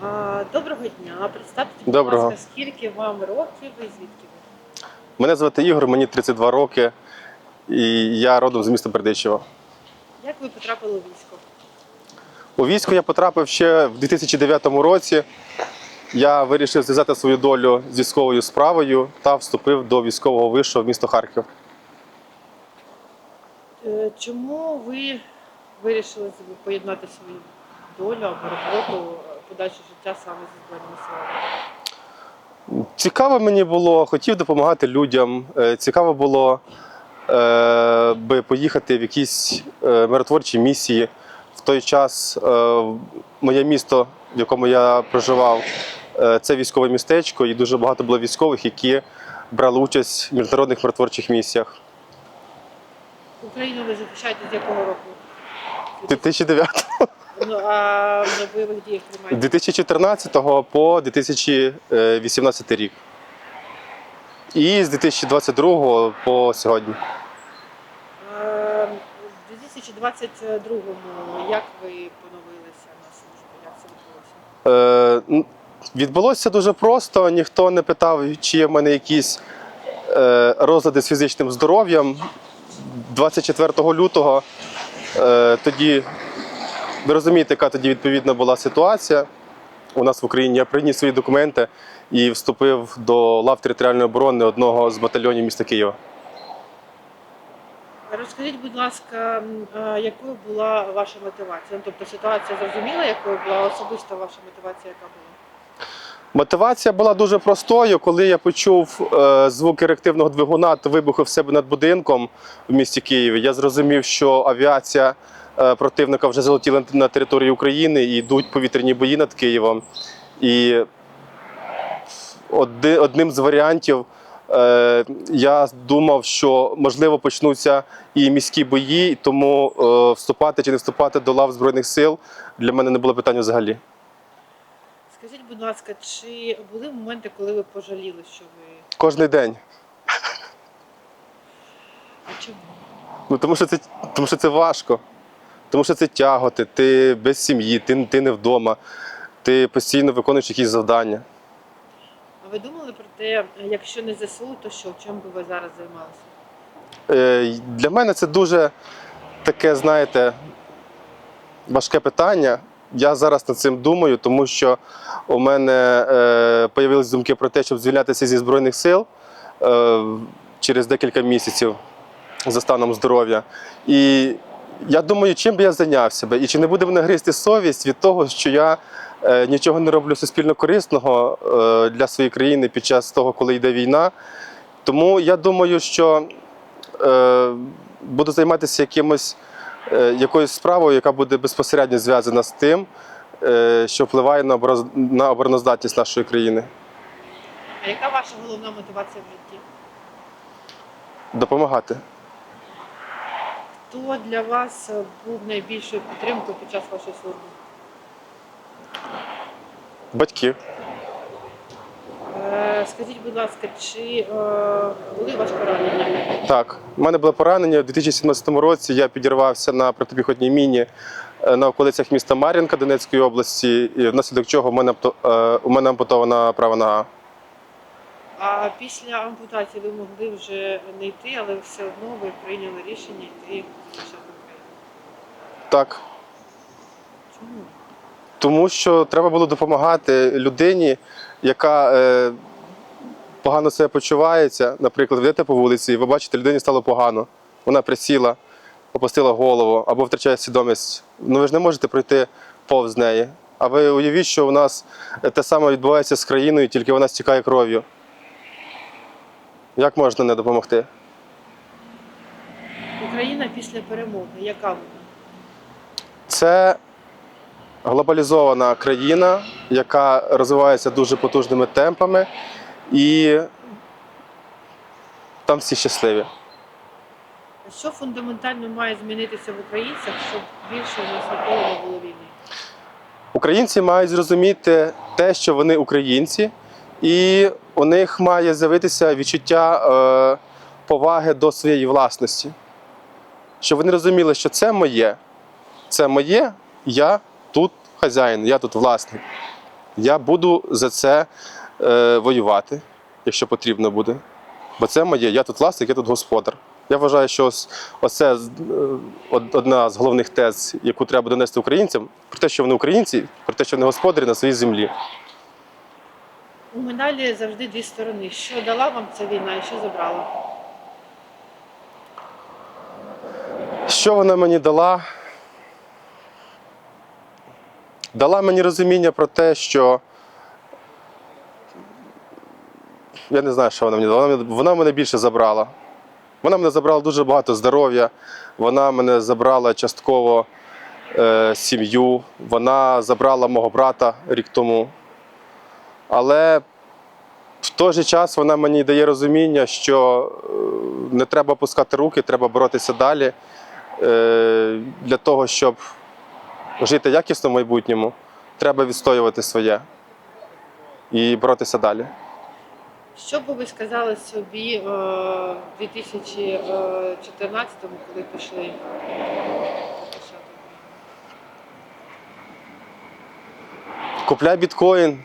Доброго дня. Представте, будь Доброго. ласка, скільки вам років і звідки ви? Мене звати Ігор, мені 32 роки, і я родом з міста Бердичева. Як ви потрапили у військо? У військо я потрапив ще в 2009 році. Я вирішив зв'язати свою долю з військовою справою та вступив до військового вишу в місто Харків. Е, Чому ви вирішили поєднати свою долю або роботу, подальше життя саме зі збройними силами? Цікаво мені було, хотів допомагати людям. е, Цікаво було е, би поїхати в якісь е, миротворчі місії. В той час е, моє місто, в якому я проживав, е, це військове містечко, і дуже багато було військових, які брали участь в міжнародних миротворчих місіях. Україну ви захищаєте з якого року? 2009 Ну, а на бойових діях тримаєте? 2014 по 2018 рік. І з 2022 по сьогодні. В 2022-му як ви поновилися на службу? Як це відбулося? Е, н- відбулося дуже просто. Ніхто не питав, чи є в мене якісь е, розлади з фізичним здоров'ям. 24 лютого е, тоді, ви розумієте, яка тоді відповідна була ситуація у нас в Україні. Я приніс свої документи і вступив до лав територіальної оборони одного з батальйонів міста Києва. Розкажіть, будь ласка, якою була ваша мотивація? Ну, тобто ситуація зрозуміла, якою була особиста ваша мотивація, яка була? Мотивація була дуже простою. Коли я почув е, звуки реактивного двигуна та вибухи в себе над будинком в місті Києві, я зрозумів, що авіація е, противника вже залетіла на територію України і йдуть повітряні бої над Києвом. І одним з варіантів е, я думав, що можливо почнуться і міські бої, тому е, вступати чи не вступати до лав Збройних сил для мене не було питання взагалі. Скажіть, будь ласка, чи були моменти, коли ви пожаліли, що ви. Кожний день. А чому? Ну тому що це тому що це важко. Тому що це тяготи, ти без сім'ї, ти, ти не вдома, ти постійно виконуєш якісь завдання. А ви думали про те, якщо не ЗСУ, то що? Чим би ви зараз займалися? Е, для мене це дуже таке, знаєте, важке питання. Я зараз над цим думаю, тому що у мене е, появились думки про те, щоб звільнятися зі Збройних сил е, через декілька місяців за станом здоров'я. І я думаю, чим би я зайнявся би, і чи не буде мене гризти совість від того, що я е, нічого не роблю суспільно корисного е, для своєї країни під час того, коли йде війна. Тому я думаю, що е, буду займатися якимось, е, якоюсь справою, яка буде безпосередньо зв'язана з тим, е, що впливає на, обороз- на обороноздатність нашої країни. А яка ваша головна мотивація в житті? Допомагати. Хто для вас е, був найбільшою підтримкою під час вашої служби? Батьки. Е, Скажіть, будь ласка, чи е, були вас поранення? Так, у мене було поранення у 2017 році. Я підірвався на протипіхотній міні е, на околицях міста Мар'їнка Донецької області, і внаслідок чого мене, ампу- е, у мене ампутована права нога. А після ампутації ви могли вже не йти, але все одно ви прийняли рішення йти захищати Україну. Так. Чому? Тому що треба було допомагати людині, яка е, погано себе почувається. Наприклад, йдете по вулиці, і ви бачите, людині стало погано. Вона присіла, опустила голову або втрачає свідомість. Ну ви ж не можете пройти повз неї. А ви уявіть, що у нас те саме відбувається з країною, тільки вона стікає кров'ю. Як можна не допомогти? Україна після перемоги, яка вона? Це глобалізована країна, яка розвивається дуже потужними темпами, і там всі щасливі. Що фундаментально має змінитися в українцях, щоб більше у нас ніколи не було війни? Українці мають зрозуміти те, що вони українці, і у них має з'явитися відчуття е, поваги до своєї власності. Щоб вони розуміли, що це моє, це моє, я тут хазяїн, я тут власник. Я буду за це е, воювати, якщо потрібно буде. Бо це моє, я тут власник, я тут господар. Я вважаю, що з- е, одна з головних тез, яку треба донести українцям, про те, що вони українці, про те, що вони господарі на своїй землі. У медалі завжди дві сторони. Що дала вам ця війна і що забрала? Що вона мені дала? Дала мені розуміння про те, що. Я не знаю, що вона мені дала. Вона мене- більше забрала. Вона мене забрала дуже багато здоров'я, вона мене забрала частково е, сім'ю, вона забрала мого брата рік тому. Але в той же час вона мені дає розуміння, що е, не треба пускати руки, треба боротися далі е, для того, щоб жити якісно в майбутньому, треба відстоювати своє і боротися далі. Що би ви сказали собі е, в 2014-му, коли пішли? Купляй біткоін.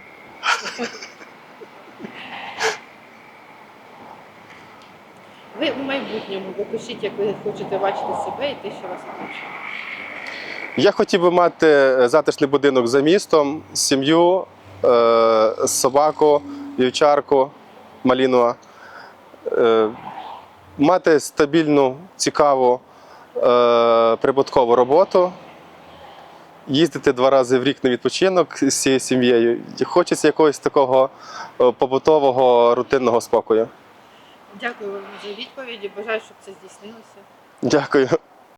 Ви у майбутньому ви пишіть, як ви хочете бачити себе і те, що вас оточує. Я хотів би мати е, затишний будинок за містом, сім'ю, е, собаку, вівчарку, малінуа, е, мати стабільну, цікаву, е, прибуткову роботу, їздити два рази в рік на відпочинок з цією сім'єю. Хочеться якогось такого е, побутового рутинного спокою. Дякую вам за відповіді. Бажаю, щоб це здійснилося. Дякую.